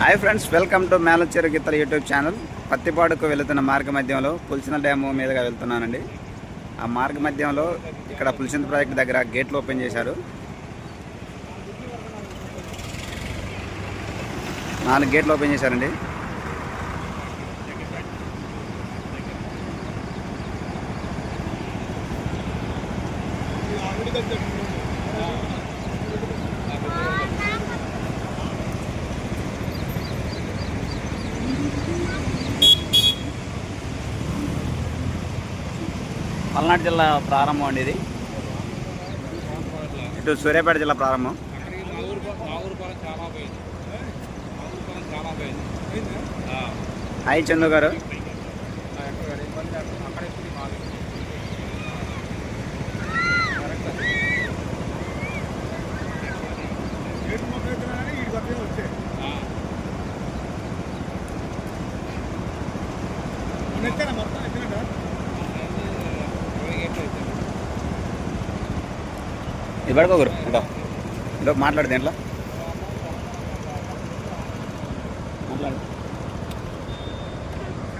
Hi friends welcome to Melacheru గీతల YouTube channel పత్తిపాడుకు వెళుతున్న మార్గ మధ్యంలో పులిచిన డ్యాము మీదుగా వెళ్తున్నానండి. ఆ మార్గ మధ్యంలో ఇక్కడ పులిచింత ప్రాజెక్ట్ దగ్గర గేట్లు ఓపెన్ చేశారు. నాలుగు గేట్లు ఓపెన్ చేశారండి. పల్నాడు జిల్లా ప్రారంభం అండి ఇది. ఇటు సూర్యాపేట జిల్లా ప్రారంభం. అక్కడికి మా ఊరు పొలం- ఇది పడుకోగురు ఇటో ఇటో మాట్లాడు దేంట్లో?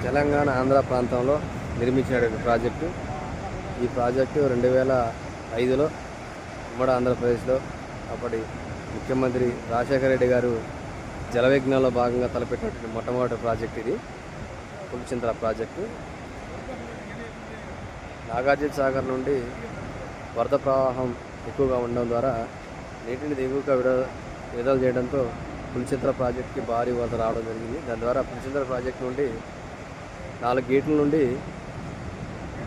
తెలంగాణ ఆంధ్ర ప్రాంతంలో నిర్మించినటువంటి ప్రాజెక్టు. ఈ ప్రాజెక్టు రెండు వేల ఐదులో ఉమ్మడి ఆంధ్రప్రదేశ్లో అప్పటి ముఖ్యమంత్రి రాజశేఖర రెడ్డి గారు జలవిజ్ఞానంలో భాగంగా తలపెట్టినటువంటి మొట్టమొదటి ప్రాజెక్ట్ ఇది. పులిచింతల ప్రాజెక్టు. నాగార్జున సాగర్ నుండి వరద ప్రవాహం ఎక్కువగా ఉండడం ద్వారా నీటిని దిగువగా విడ విడుదల చేయడంతో పులిచింతల ప్రాజెక్టుకి భారీ వరద రావడం జరిగింది. దాని ద్వారా పులిచింతల ప్రాజెక్టు నుండి నాలుగు గేట్ల నుండి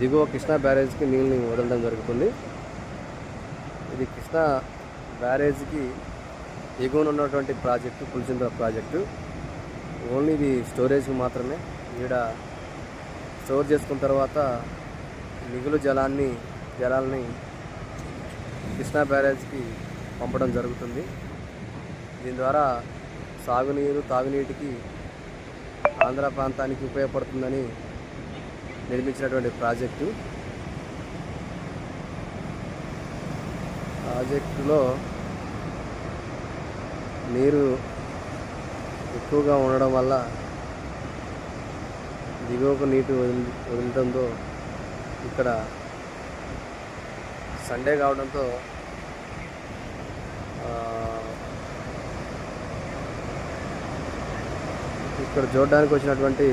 దిగువ కృష్ణా బ్యారేజ్కి నీళ్ళని వదలడం జరుగుతుంది. ఇది కృష్ణా బ్యారేజ్కి దిగువన ఉన్నటువంటి ప్రాజెక్టు పులిచింతల ప్రాజెక్టు. ఓన్లీ ఇది స్టోరేజ్కి మాత్రమే. ఈడ స్టోర్ చేసుకున్న తర్వాత మిగులు జలాన్ని జలాల్ని కృష్ణా బ్యారేజ్కి పంపడం జరుగుతుంది. దీని ద్వారా సాగునీరు తాగునీటికి ఆంధ్ర ప్రాంతానికి ఉపయోగపడుతుందని నిర్మించినటువంటి ప్రాజెక్టు. ప్రాజెక్టులో నీరు ఎక్కువగా ఉండడం వల్ల దిగువకు నీటి వదిలి వదలడంతో ఇక్కడ సండే కావడంతో ఇక్కడ చూడడానికి వచ్చినటువంటి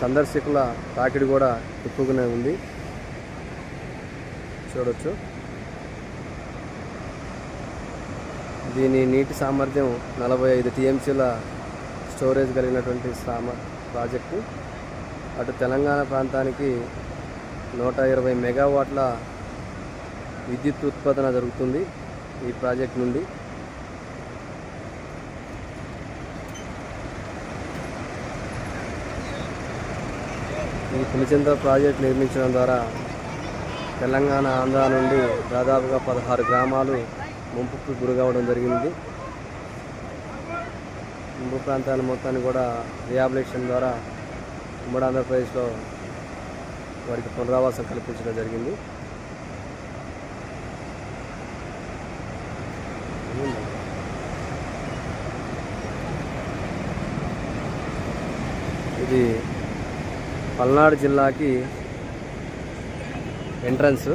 సందర్శకుల తాకిడి కూడా ఎక్కువగానే ఉంది. చూడొచ్చు. దీని నీటి సామర్థ్యం నలభై ఐదు టీఎంసీల స్టోరేజ్ కలిగినటువంటి సామ ప్రాజెక్టు. అటు తెలంగాణ ప్రాంతానికి నూట ఇరవై మెగావాట్ల విద్యుత్ ఉత్పాదన జరుగుతుంది ఈ ప్రాజెక్ట్ నుండి. ఈ పులిచింత ప్రాజెక్ట్ నిర్మించడం ద్వారా తెలంగాణ ఆంధ్ర నుండి దాదాపుగా పదహారు గ్రామాలు ముంపుకు గురికావడం జరిగింది. ముంపు ప్రాంతాల మొత్తాన్ని కూడా రిహాబిలిటేషన్ ద్వారా ఉమ్మడి ఆంధ్రప్రదేశ్లో వారికి పునరావాసం కల్పించడం జరిగింది. ఇది పల్నాడు జిల్లాకి ఎంట్రన్స్.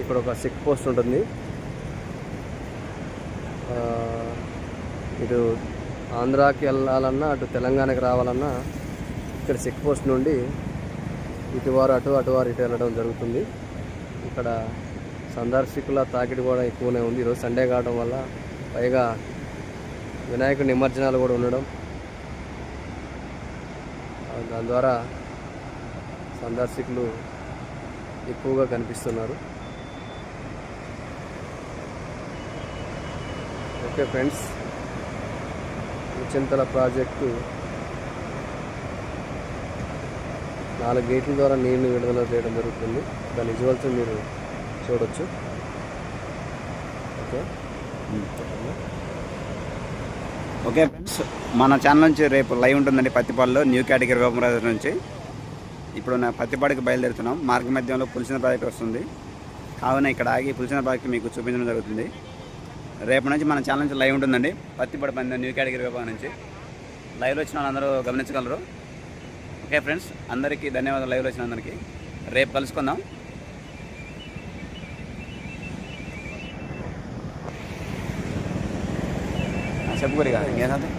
ఇక్కడ ఒక చెక్ పోస్ట్ ఉంటుంది. ఇటు ఆంధ్రాకి వెళ్ళాలన్నా అటు తెలంగాణకి రావాలన్నా ఇక్కడ చెక్ పోస్ట్ నుండి ఇటువారు అటు అటువారు ఇటు వెళ్ళడం జరుగుతుంది. ఇక్కడ సందర్శకుల తాకిడి కూడా ఎక్కువనే ఉంది. ఈరోజు సండే కావడం వల్ల పైగా వినాయకుడి నిమజ్జనాలు కూడా ఉండడం. దాని ద్వారా సందర్శకులు ఎక్కువగా కనిపిస్తున్నారు. ఓకే ఫ్రెండ్స్ చింతల ప్రాజెక్టు నాలుగు గేట్ల ద్వారా నీరుని విడుదల చేయడం జరుగుతుంది. దాని విజువల్స్ మీరు చూడొచ్చు. ఓకే. ఓకే ఫ్రెండ్స్ మన ఛానల్ నుంచి రేపు లైవ్ ఉంటుందండి పత్తిపాడులో న్యూ కేటగిరీ వేపరాజు నుంచి. ఇప్పుడు నా పత్తిపాడుకి బయలుదేరుతున్నాం. మార్గ మధ్యంలో పులిసిన ప్రాజెక్ట్ వస్తుంది. కావున ఇక్కడ ఆగి పులిసిన ప్రాజెక్ట్ మీకు చూపించడం జరుగుతుంది. రేపు నుంచి మన ఛానల్ నుంచి లైవ్ ఉంటుందండి. పత్తిపడి పంది న్యూ కేటగిరీ విభాగం నుంచి. లైవ్లో వచ్చిన వాళ్ళందరూ గమనించగలరు. ఓకే ఫ్రెండ్స్ అందరికీ ధన్యవాదాలు. లైవ్లో వచ్చిన అందరికీ. రేపు కలుసుకుందాం. చెప్పుకోరు కదా ఇంకేంటంటే